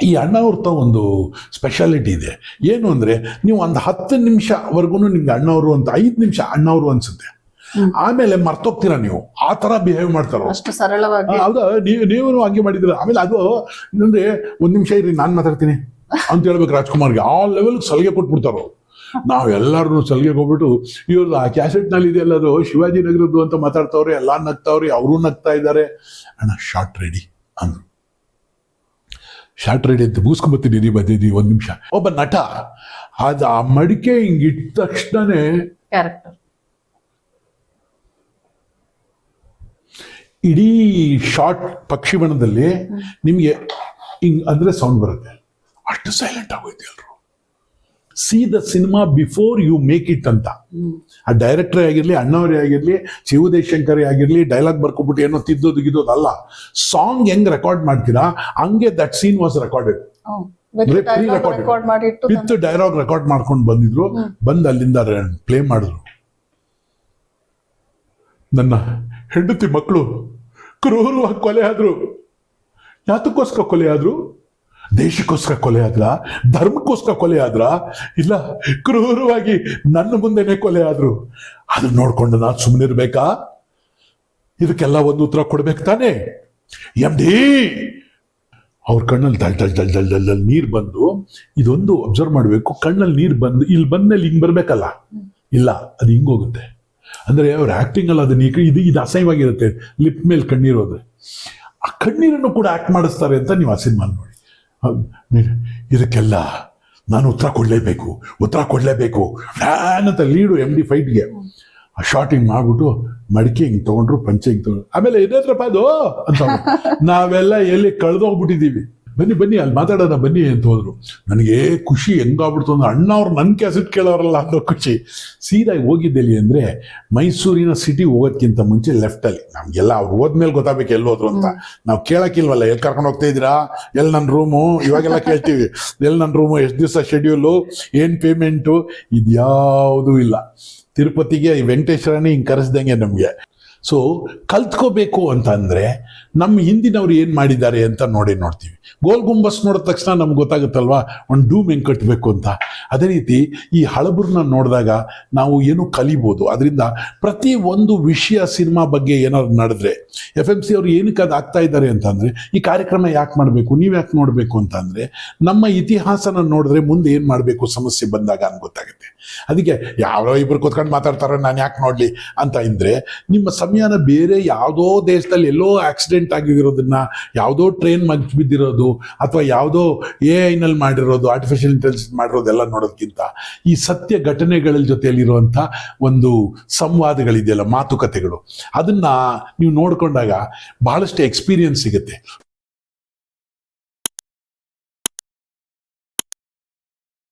ಈ ಅಣ್ಣವ್ರತ ಒಂದು ಸ್ಪೆಷಾಲಿಟಿ ಇದೆ. ಏನು ಅಂದರೆ ನೀವು ಒಂದು ಹತ್ತು ನಿಮಿಷವರೆಗೂ ನಿಮ್ಗೆ ಅಣ್ಣವರು ಅಂತ ಐದು ನಿಮಿಷ ಅಣ್ಣವರು ಅನ್ಸುತ್ತೆ. ಆಮೇಲೆ ಮರ್ತೋಗ್ತೀರಾ ನೀವು? ಆ ತರ ಬಿಹೇವ್ ಮಾಡ್ತಾರೋ ಅಷ್ಟು ಸರಳವಾಗಿ. ಹೌದಾ? ನೀವು ನೀವು ಹಂಗೆ ಮಾಡಿದಿರ ಆಮೇಲೆ ಅದು ಅಂದ್ರೆ ಒಂದು ನಿಮಿಷ ಇರಿ ನಾನು ಮಾತಾಡ್ತೀನಿ ಅಂತ ಹೇಳ್ಬೇಕು ರಾಜ್ಕುಮಾರ್ಗೆ. ಆ ಲೆವೆಲ್ ಸಲಿಗೆ ಕೊಟ್ಬಿಡ್ತಾರೋ ನಾವ್ ಎಲ್ಲಾರು ಸಲಿಗೆ ಹೋಗ್ಬಿಟ್ಟು ಇವ್ರ ಆ ಕ್ಯಾಸೆಟ್ನಲ್ಲಿ ಇದೆಯಲ್ಲ ಅದು ಶಿವಾಜಿ ನಗರದ್ದು ಅಂತ ಮಾತಾಡ್ತಾವ್ರೆ ಎಲ್ಲಾ ನಗ್ತಾವ್ರಿ ಅವರು ನಗ್ತಾ ಇದ್ದಾರೆ. ಅಣ್ಣ ಶಾರ್ಟ್ ರೆಡಿ ಅಂದ್ರು. ಶಾರ್ಟ್ ರೆಡಿ ಅಂತ ಮುಗಿಸ್ಕೊಂಬತ್ತೀನಿ ನೀವು ಬಂದಿದ್ದೀವಿ ಒಂದು ನಿಮಿಷ. ಒಬ್ಬ ನಟ ಅದು ಆ ಮಡಿಕೆ ಹಿಂಗಿಟ್ಟ ಇಟ್ಟ ತಕ್ಷಣನೇ ಇಡೀ ಶಾರ್ಟ್ ಪಕ್ಷಿಮಣದಲ್ಲಿ ನಿಮಗೆ ಹಿಂಗ್ ಅಂದ್ರೆ ಸೌಂಡ್ ಬರುತ್ತೆ. ಅಷ್ಟು ಸೈಲೆಂಟ್ ಆಗೋಯ್ತು ಎಲ್ಲರೂ see the cinema before you make it ಅಂತ. ಆ ಡೈರೆಕ್ಟರೇ ಆಗಿರಲಿ ಅಣ್ಣವರೇ ಆಗಿರಲಿ ಶಿವದೇಶಂಕರೇ ಆಗಿರಲಿ ಡೈಲಾಗ್ ಬರ್ಕೊಬಿಟ್ಟು ಏನೋ ತಿದ್ದೋದು ಗಿದ್ದೋದು ಅಲ್ಲ. ಸಾಂಗ್ ಹೆಂಗ್ ರೆಕಾರ್ಡ್ ಮಾಡ್ತೀರಾ ಹಂಗೆ that scene was recorded with dialogue record ಮಾಡ್ಕೊಂಡು ಬಂದಿದ್ರು. ಬಂದು ಅಲ್ಲಿಂದ ಪ್ಲೇ ಮಾಡಿದ್ರು. ನನ್ನ ಹೆಂಡತಿ ಮಕ್ಕಳು ಕ್ರೂರವಾಗಿ ಕೊಲೆ ಆದ್ರು. ಯಾತಕ್ಕೋಸ್ಕರ ಕೊಲೆ ಆದ್ರು? ದೇಶಕ್ಕೋಸ್ಕರ ಕೊಲೆ ಆದ್ರ? ಧರ್ಮಕ್ಕೋಸ್ಕರ ಕೊಲೆ ಆದ್ರ? ಇಲ್ಲ, ಕ್ರೂರವಾಗಿ ನನ್ನ ಮುಂದೆನೆ ಕೊಲೆ ಆದ್ರು. ಅದನ್ನ ನೋಡ್ಕೊಂಡು ನಾನು ಸುಮ್ಮನಿರ್ಬೇಕಾ ಇದಕ್ಕೆಲ್ಲ ಒಂದು ಉತ್ತರ ಕೊಡ್ಬೇಕು ತಾನೇ? ಎಂ ಡಿ ಅವ್ರ ಕಣ್ಣಲ್ಲಿ ದಳ್ ದಳ್ ದಳ್ ದಳ್ ದಳ್ ನೀರು ಬಂದು ಇದೊಂದು ಅಬ್ಸರ್ವ್ ಮಾಡಬೇಕು. ಕಣ್ಣಲ್ಲಿ ನೀರು ಬಂದು ಇಲ್ಲಿ ಬಂದ್ಮೇಲೆ ಹಿಂಗೆ ಬರಬೇಕಲ್ಲ? ಇಲ್ಲ, ಅದು ಹಿಂಗೆ ಹೋಗುತ್ತೆ. ಅಂದರೆ ಅವ್ರ ಆ್ಯಕ್ಟಿಂಗಲ್ಲಿ ಅದನ್ನ ಈಗ ಇದು ಇದು ಅಸಹ್ಯವಾಗಿರುತ್ತೆ. ಲಿಪ್ ಮೇಲೆ ಕಣ್ಣೀರು ಹೋದ್ರೆ. ಆ ಕಣ್ಣೀರನ್ನು ಕೂಡ ಆ್ಯಕ್ಟ್ ಮಾಡಿಸ್ತಾರೆ ಅಂತ ನೀವು ಆ ಸಿನಿಮಾ ನೋಡಿ. ಇದಕ್ಕೆಲ್ಲ ನಾನು ಉತ್ತರ ಕೊಡಲೇಬೇಕು ಉತ್ತರ ಕೊಡಲೇಬೇಕು. ಫ್ಯಾನ್ ಅಂತ ಲೀಡು ಎಂ ಡಿ ಫೈಟ್ಗೆ ಆ ಶಾರ್ಟ್ ಹಿಂಗೆ ಮಾಡ್ಬಿಟ್ಟು ಮಡಿಕೆ ಹಿಂಗೆ ತೊಗೊಂಡ್ರು, ಪಂಚೆ ಹಿಂಗೆ ತೊಗೊಂಡ್ರು. ಆಮೇಲೆ ಏನೇತ್ರಪ್ಪ ಅದು? ಅಂತ. ನಾವೆಲ್ಲ ಎಲ್ಲಿ ಕಳೆದೋಗ್ಬಿಟ್ಟಿದ್ದೀವಿ. ಬನ್ನಿ ಬನ್ನಿ, ಅಲ್ಲಿ ಮಾತಾಡೋಣ, ಬನ್ನಿ ಅಂತ ಹೋದ್ರು. ನನಗೆ ಖುಷಿ ಹೆಂಗಾಗ್ಬಿಡ್ತು ಅಂದ್ರೆ ಅಣ್ಣ ಅವ್ರು ನನ್ನ ಕ್ಯಾಸೆಟ್ ಕೇಳೋರಲ್ಲ ಅನ್ನೋ ಖುಷಿ. ಸೀದಾಗಿ ಹೋಗಿದ್ದೆಲ್ಲಿ ಅಂದರೆ ಮೈಸೂರಿನ ಸಿಟಿ ಹೋಗೋದ್ಕಿಂತ ಮುಂಚೆ ಲೆಫ್ಟಲ್ಲಿ ನಮಗೆಲ್ಲ ಅವ್ರು ಹೋದ್ಮೇಲೆ ಗೊತ್ತಾಗಬೇಕು ಎಲ್ಲಿ ಹೋದ್ರು ಅಂತ. ನಾವು ಕೇಳಕ್ಕಿಲ್ವಲ್ಲ, ಎಲ್ಲಿ ಕರ್ಕೊಂಡು ಹೋಗ್ತಾ ಇದ್ದೀರಾ? ಎಲ್ಲಿ ನನ್ನ ರೂಮು ಇವಾಗೆಲ್ಲ ಕೇಳ್ತೀವಿ. ಎಲ್ಲಿ ನನ್ನ ರೂಮು ಎಷ್ಟು ದಿವಸ ಶೆಡ್ಯೂಲು ಏನು ಪೇಮೆಂಟು ಇದ್ಯಾವುದೂ ಇಲ್ಲ. ತಿರುಪತಿಗೆ ವೆಂಕಟೇಶ್ವರನೇ ಹಿಂಗೆ ಕರೆಸ್ದಂಗೆ ನಮಗೆ. ಸೊ ಕಲ್ತ್ಕೋಬೇಕು ಅಂತ ಅಂದರೆ ನಮ್ಮ ಹಿಂದಿನವ್ರು ಏನು ಮಾಡಿದ್ದಾರೆ ಅಂತ ನೋಡಿ ನೋಡ್ತೀವಿ. ಗೋಲ್ ಗುಂಬಸ್ ನೋಡಿದ ತಕ್ಷಣ ನಮ್ಗೆ ಗೊತ್ತಾಗುತ್ತಲ್ವಾ? ಒಂದು ಡೂಮ್ ಹೆಂಗೆ ಕಟ್ಟಬೇಕು ಅಂತ. ಅದೇ ರೀತಿ ಈ ಹಳಬರನ್ನ ನೋಡಿದಾಗ ನಾವು ಏನು ಕಲಿಬೋದು? ಅದರಿಂದ ಪ್ರತಿ ಒಂದು ವಿಷಯ ಸಿನಿಮಾ ಬಗ್ಗೆ ಏನಾದ್ರು ನಡೆದ್ರೆ, ಎಫ್ ಎಂ ಸಿ ಅವರು ಏನಕ್ಕೆ ಅದು ಆಗ್ತಾ ಇದ್ದಾರೆ ಅಂತಂದರೆ ಈ ಕಾರ್ಯಕ್ರಮ ಯಾಕೆ ಮಾಡಬೇಕು? ನೀವು ಯಾಕೆ ನೋಡಬೇಕು ಅಂತಂದರೆ ನಮ್ಮ ಇತಿಹಾಸನ ನೋಡಿದ್ರೆ ಮುಂದೆ ಏನು ಮಾಡಬೇಕು ಸಮಸ್ಯೆ ಬಂದಾಗ ಅಂತ ಗೊತ್ತಾಗುತ್ತೆ. ಅದಕ್ಕೆ ಯಾವ ಇಬ್ಬರು ಕೂತ್ಕೊಂಡು ಮಾತಾಡ್ತಾರೋ, ನಾನು ಯಾಕೆ ನೋಡಲಿ ಅಂತ ಇದ್ರೆ, ನಿಮ್ಮ ಸಮಯನ ಬೇರೆ ಯಾವುದೋ ದೇಶದಲ್ಲಿ ಎಲ್ಲೋ ಆಕ್ಸಿಡೆಂಟ್ ಆಗಿರೋದನ್ನ, ಯಾವುದೋ ಟ್ರೈನ್ ಮಗ್ಚ್ ಬಿದ್ದಿರೋದು, ಅಥವಾ ಯಾವುದೋ ಎ ಐನಲ್ಲಿ ಮಾಡಿರೋದು ಆರ್ಟಿಫಿಷಿಯಲ್ ಇಂಟೆಲಿಜೆನ್ಸ್ ಮಾಡಿರೋದೆಲ್ಲ ನೋಡೋದಕ್ಕಿಂತ ಈ ಸತ್ಯ ಘಟನೆಗಳ ಜೊತೆಯಲ್ಲಿರುವಂಥ ಒಂದು ಸಂವಾದಗಳಿದೆಯಲ್ಲ, ಮಾತುಕತೆಗಳು. ಅದನ್ನ ನೀವು ನೋಡಿಕೊಂಡಾಗ ಬಹಳಷ್ಟು ಎಕ್ಸ್ಪೀರಿಯನ್ಸ್ ಸಿಗುತ್ತೆ.